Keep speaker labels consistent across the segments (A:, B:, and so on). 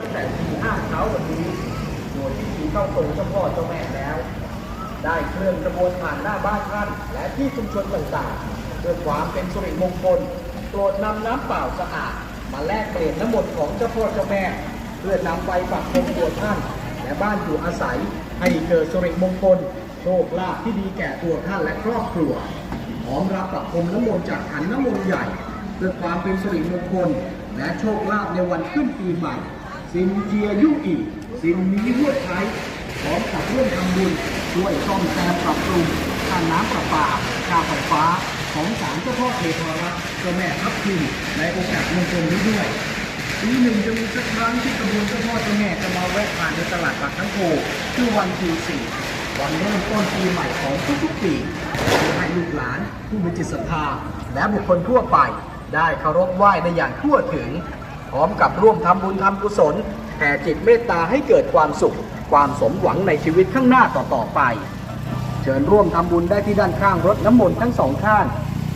A: ตั้งแต่ตีห้าเช้าวันนี้โดยพิธีเข้าทรงเจ้าพ่อเจ้าแม่แล้ว ได้เคลื่อนกระบวนผ่านหน้าบ้านท่าน และที่ชุมชนต่างๆเพื่อความเป็นสุริมงคลโปรดนำน้ำเปล่าสะอาด มาแลกเปลี่ยนน้ำมนต์ของเจ้าพ่อเจ้าแม่ เพื่อนำไปฝักคมตัวท่าน และบ้านอยู่อาศัย ให้เกิดสุริมงคลโชคลาภที่ดีแก่ตัวท่านและครอบครัวพร้อมรับประพรมน้ำมนต์จากขันน้ำมนต์ใหญ่เพื่อความเป็นสิริมงคลและโชคลาภในวันขึ้นปีใหม่ สินเจียยุอีกสินนี้หัวใช้พร้อมกับร่วมทำบุญช่วยซ่อมแซมปรับปรุงค่าน้ำประปาค่าไฟฟ้าของศาลเจ้าพ่อเทพรักษ์เจ้าแม่ทับทิมในโอกาสมงคลนี้ด้วยปีหนึ่งจะมีสักครั้งที่กระบวนเจ้าพ่อเจ้าแม่จะมาแวะผ่านในตลาดปากน้ำโพคือวันที่สี่วันเริ่มต้นปีใหม่ของทุกๆปีเพื่อให้ลูกหลานผู้มีจิตศรัทธาและบุคคลทั่วไปได้เคารพไหว้ได้อย่างทั่วถึง พร้อมกับร่วมทำบุญทำกุศลแผ่จิตเมตตาให้เกิดความสุข ความสมหวังในชีวิตข้างหน้าต่อๆไป เชิญร่วมทำบุญได้ที่ด้านข้างรถน้ำมนต์ทั้งสองข้าง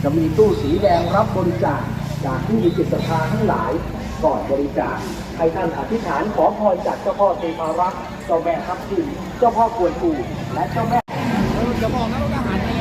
A: จะมีตู้สีแดงรับบริจาคจากผู้มีจิตศรัทธาทั้งหลายก่อนบริจาคให้ท่านอธิษฐานขอพรจากเจ้าพ่อเทพารักษ์เจ้าแม่ทับทิมเจ้าพ่อกวนอูและเจ้าแม่
B: จะบอกนะว่าทหาร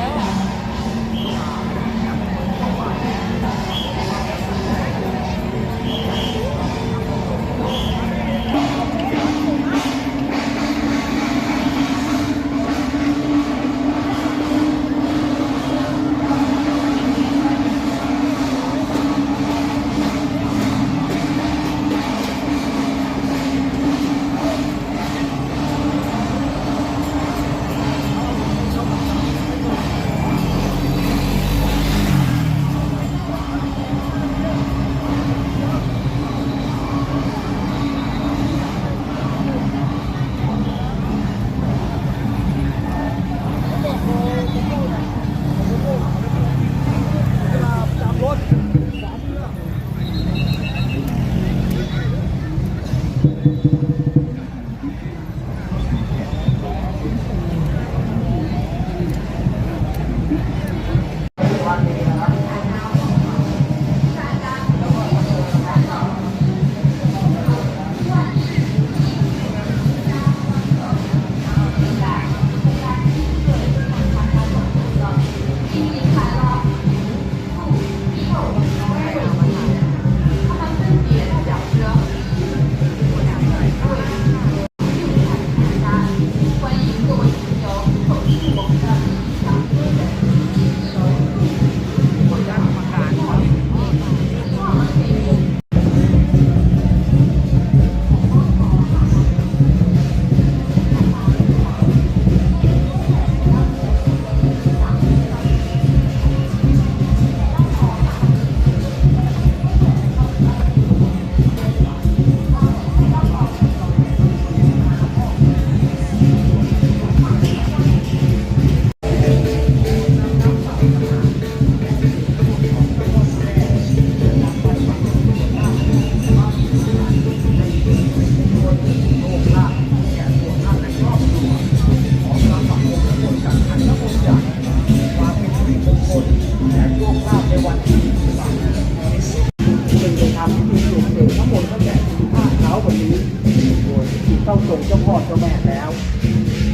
A: เข้าส่งเจ้าพ่อเจ้าแม่แล้ว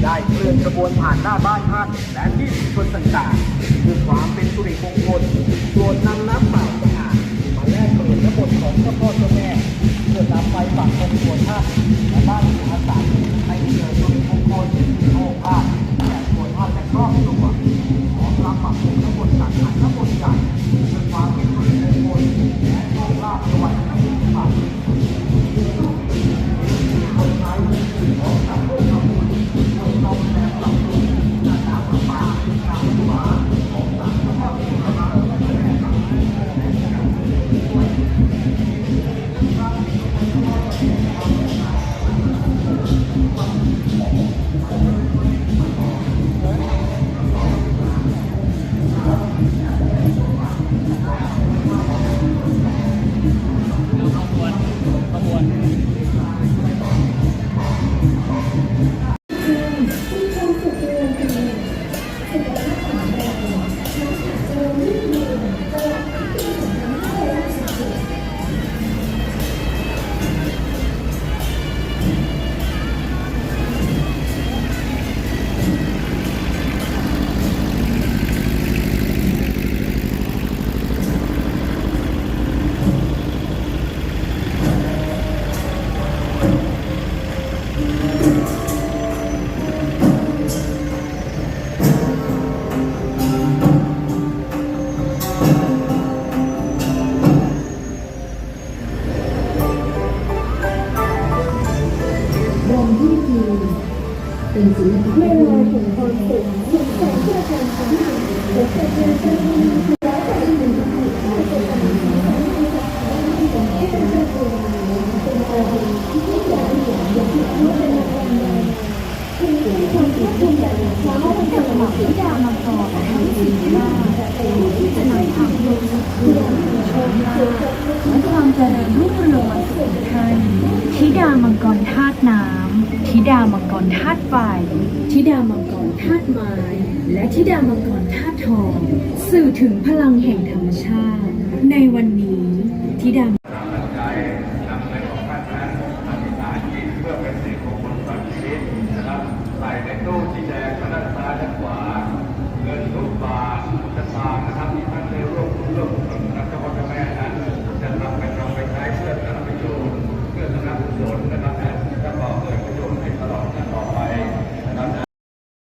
A: ได้เคลื่อนกระบวนผ่านหน้าบ้านท่านและที่ชุมชนต่างๆเพื่อความเป็นสุริมงคลโปรดนำ Thank you. เป็นศิลปะ
C: เวลาแห่งความสุขสุขสันต์เพื่อการทำให้เกิดเป็น ริญรุ่งเรืองสุขท่าธิดามังกรธาตุน้ำธิดามังกรธาตุไฟธิดามังกรธาตุไม้ และธิดามังกรธาตุทอง สื่อถึงพลังแห่งธรรมชาติ ในวันนี้ธิดา
D: ทิ
E: กบาทุกตานะครับที่ท่านได้ร่วมร่วม Yeah.